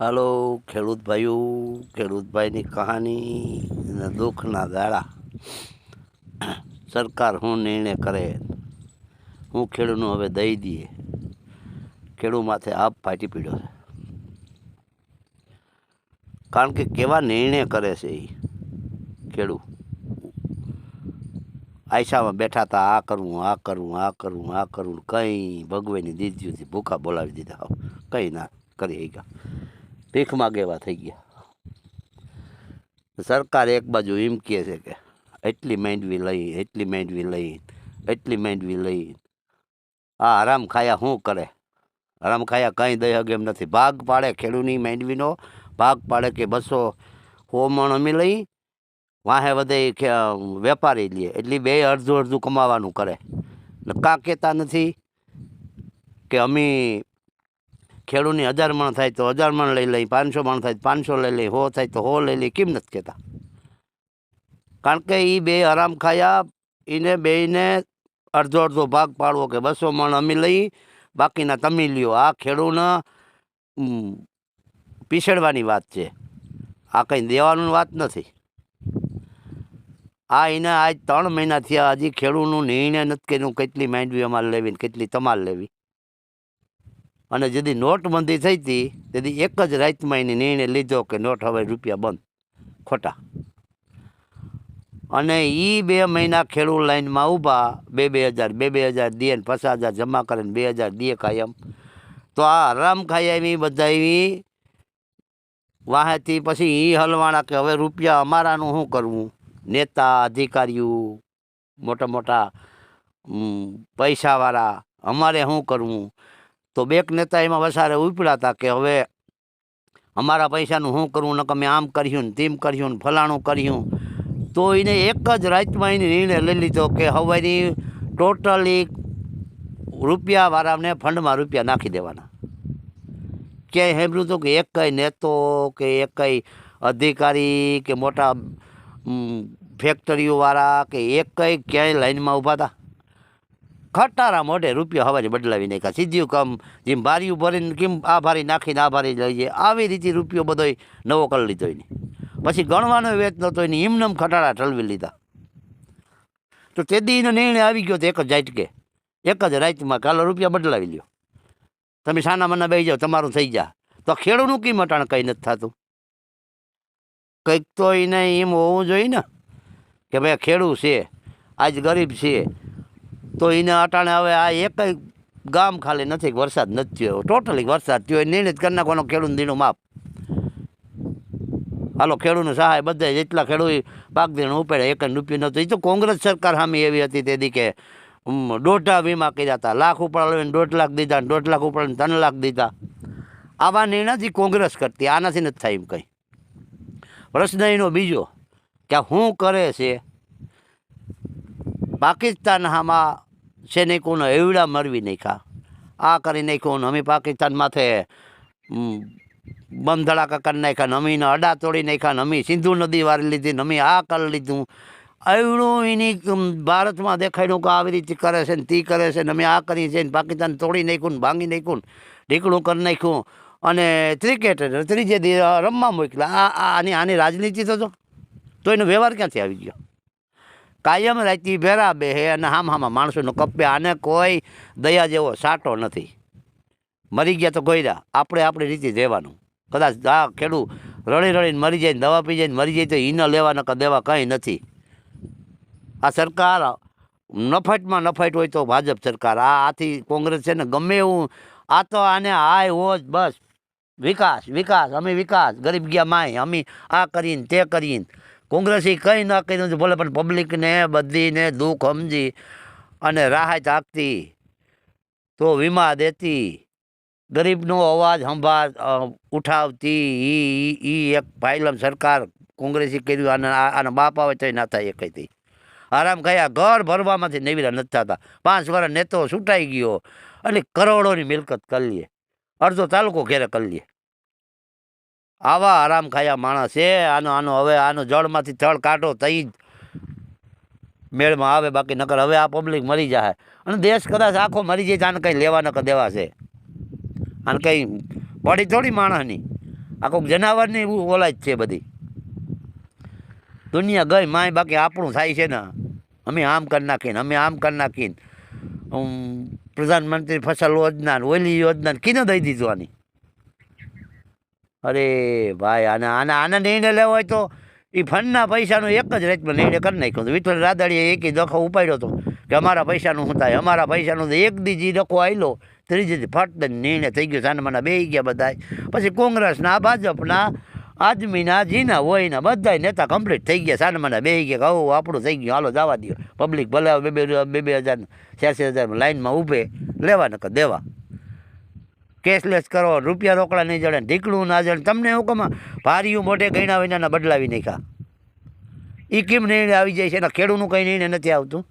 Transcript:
હાલો, ખેડૂત ભાઈઓ ખેડૂતભાઈની કહાની અને દુઃખના ગાળા. સરકાર શું નિર્ણય કરે, હું ખેડૂતનું હવે દઈ દઈએ. ખેડૂત માથે આપ ફાટી પીડ્યો છે. કારણ કે કેવા નિર્ણય કરે છે એ ખેડૂત? આયસામાં બેઠા હતા આ કરવું આ કરવું આ કરવું આ કરવું કંઈ ભગવાનની દીધીઓથી ભૂખા બોલાવી દીધા કંઈ ના કરી ગયા ભીખ ગેવા થઈ ગયા? સરકાર એક બાજુ એમ કહે છે કે એટલી માંડવી લઈ, એટલી માંડવી લઈ, એટલી માંડવી લઈ. આ હરામ ખાયા શું કરે? હરામ ખાયા કંઈ દઈ હગે એમ નથી. ભાગ પાડે ખેડૂની માંડવીનો, ભાગ પાડે કે બસો હોમણ મણ અમે લઈ, વાહે વધે વેપારી લે. એટલે બે અડધું અડધું કમાવાનું કરે. ને કાં કહેતા નથી કે અમે ખેડૂતની હજાર મણ થાય તો હજાર મણ લઈ લઈ, પાંચસો મણ થાય તો પાંચસો લઈ લઈ, હો થાય તો હો લઈ લઈ, કેમ નથી કહેતા? કારણ કે એ બે આરામ ખાયા એને બેને અડધો અડધો ભાગ પાડવો કે બસો મણ અમે લઈ, બાકીના તમે લ્યો. આ ખેડૂને પીસડવાની વાત છે. આ કંઈ દેવાનું વાત નથી. આ એને આજ ત્રણ મહિના થયા, હજી ખેડૂનું નિર્ણય નથી કર્યું, કેટલી માંડવી અમારે લેવી ને કેટલી તમારે લેવી. અને જેથી નોટબંધી થઈ હતી તેથી એક જ રાતમાં એને નિર્ણય લીધો કે નોટ હવે રૂપિયા બંધ, ખોટા. અને એ બે મહિના ખેડૂત લાઈનમાં ઊભા, બે બે હજાર, બે બે હજાર દે ને પચાસ હજાર જમા કરે ને બે હજાર દે કાયમ તો આ હરામ ખાઈ આવી બધા એવી વાહેથી પછી એ હલવાણા કે હવે રૂપિયા અમારાનું શું કરવું? નેતા, અધિકારીઓ, મોટા મોટા પૈસાવાળા, અમારે શું કરવું? તો બેક નેતા એમાં વસારે ઉપડાતા કે હવે અમારા પૈસાનું શું કરવું નકર અમે આમ કર્યું ને તેમ કર્યું ને ફલાણું કર્યું. તો એને એક જ રાતમાં એને નિર્ણય લઈ લીધો કે હવેની ટોટલી રૂપિયાવાળાને ફંડમાં રૂપિયા નાખી દેવાના. ક્યાંય સાંભળ્યું હતું કે એક કઈ નેતો કે એક કઈ અધિકારી કે મોટા ફેક્ટરીઓવાળા કે એક કઈ ક્યાંય લાઈનમાં ઊભા હતા? ખટારા મોઢે રૂપિયા હવારી બદલાવી નાખ્યા. સીધું કામ જેમ બારીયું ભરીને કેમ આ ભારી નાખીને આ ભારી લઈ જાય આવી રીતે રૂપિયો બધો નવો કરી લીધો એને. પછી ગણવાનો વેચ નહોતો એને. હિમનમ ખટારા ઠલવી લીધા. તો તે દીનો નિર્ણય આવી ગયો તો એક જ જાટકે એક જ રાતમાં કાલો રૂપિયા બદલાવી લ્યો. તમે સાના મના બે જાઓ, તમારું થઈ જા. તો ખેડૂતનું કેમ અટાણ કંઈ નથી થતું? કંઈક તો એને એમ હોવું જોઈએ ને, કે ભાઈ ખેડૂત છે, આજ ગરીબ છે તો એને અટાણે હવે આ એક ગામ ખાલી નથી, વરસાદ નથી થયો. ટોટલી વરસાદ થયો. જ કરી નાખવાનો ખેડૂત દીનું માપ. હાલો, ખેડૂતનું સહાય બધા જેટલા ખેડૂત પાક દીણ ઉપેડે એક રૂપિયો નહોતો એ તો કોંગ્રેસ સરકાર સામે એવી હતી તેથી કે દોઢા વીમા કર્યા હતા. લાખ ઉપાડીને દોઢ લાખ દીધા દોઢ લાખ ઉપાડીને ત્રણ લાખ દીધા. આવા નિર્ણયથી કોંગ્રેસ કરતી. આનાથી નથી થાય એમ કંઈ. પ્રશ્ન એનો બીજો, કે શું કરે છે? પાકિસ્તાન આમાં સૈનિકોને એવડા મરવી નાખ્યા. આ કરી નાખ્યું અમે પાકિસ્તાન માથે બંધ ધડાકા કરી નાખ્યા ને અડા તોડી નાખ્યા ને અમે સિંધુ નદી વારી લીધી ને અમે આ કરી લીધું. એવડું એની ભારતમાં દેખાડ્યું કે આવી રીતે કરે છે ને તે કરે છે ને અમે આ કરી છે ને પાકિસ્તાન તોડી નાખ્યું ને ભાંગી નાખ્યું ઢીકણું કરી નાખ્યું. અને ક્રિકેટ ત્રીજે રમવા મોકલા આ- આની આની રાજનીતિ થતો તો એનો વ્યવહાર ક્યાંથી આવી ગયો? કાયમ રાતી ભેરા બે હે અને હામ હામાં માણસોનો કપ્પે. આને કોઈ દયા જેવો સાટો નથી. મરી ગયા તો ગોયરા. આપણે આપણી રીતે દેવાનું કદાચ આ ખેડૂત રણી રણીને મરી જાય દવા પી જાય મરી જાય તો ઈ ન લેવા નકર દેવા કંઈ નથી. આ સરકાર નફાટમાં નફાટ હોય તો ભાજપ સરકાર. આ આથી કોંગ્રેસ છે ને ગમે એવું આ તો આને હાય હોજ બસ. વિકાસ વિકાસ, અમે વિકાસ. ગરીબ ગયા માય, અમે આ કરીને તે કરીને. કોંગ્રેસે કંઈ ન કર્યું ભલે પણ પબ્લિકને બધીને દુઃખ સમજી અને રાહત આપતી તો વીમા દેતી, ગરીબનો અવાજ સંભા ઉઠાવતી એ ઈ એક ફાઇલમ સરકાર કોંગ્રેસે કર્યું અને આના બાપ આવે તોય ના થાય એ કહીતી આરામ કયા ઘર ભરવામાંથી નેવીરા નથી થતા. પાંચ વર્ષ નેતો છૂટાઈ ગયો. એટલે કરોડોની મિલકત કરી લે. અડધો તાલુકો ઘેરે કરી લે. આવા આરામ ખાયા માણસ છે આનો આનો, હવે આનો જળમાંથી થળ કાઢો, તઈ જ મેળમાં આવે, બાકી નકર હવે આ પબ્લિક મરી જાય અને દેશ કદાચ આખો મરી જાય આને કંઈ લેવા નકર દેવા છે. આને કંઈ પડી થોડી માણસની. આ કોઈક જનાવરની જ છે બધી. દુનિયા ગઈ, માય બાકી આપણું થાય છે ને. અમે આમ કરી નાખીને, અમે આમ કરી નાખીને પ્રધાનમંત્રી ફસલ યોજના ઓલી યોજના કીને દઈ દીધું આની? અરે ભાઈ, આને આના આના નિર્ણય લેવો હોય તો એ ફંડના પૈસાનો એક જ રેટમાં નિર્ણય કરી નાખ્યો હતો. વિઠ્ઠલ રાદડીએ એક દખો ઉપાડ્યો હતો કે અમારા પૈસાનું શું થાય? અમારા પૈસાનું તો એક દીજી ડખો આવેલો ત્રીજી ફટ નિર્ણય થઈ ગયો. સાના બે ગયા બધા પછી કોંગ્રેસના, ભાજપના, આદમીના, જીના હોયના બધા નેતા કમ્પ્લીટ થઈ ગયા. સાના બે ગયા કહું આપણું થઈ ગયું. હાલો જવા દો પબ્લિક ભલે બે બે બે બે હજાર છ્યાસી હજાર લાઇનમાં ઊભે. લેવા નકર દેવા. કેશલેસ કરો, રૂપિયા રોકડા નહીં જડે ઢીકડું ના જડે. તમને એવું કમાં ભારીયું મોઢે ગયણા વિનાના બદલાવી નાખ્યા. એ કેમ નહીં આવી જાય છે? એના ખેડૂતનું કંઈ નહીં નથી આવતું.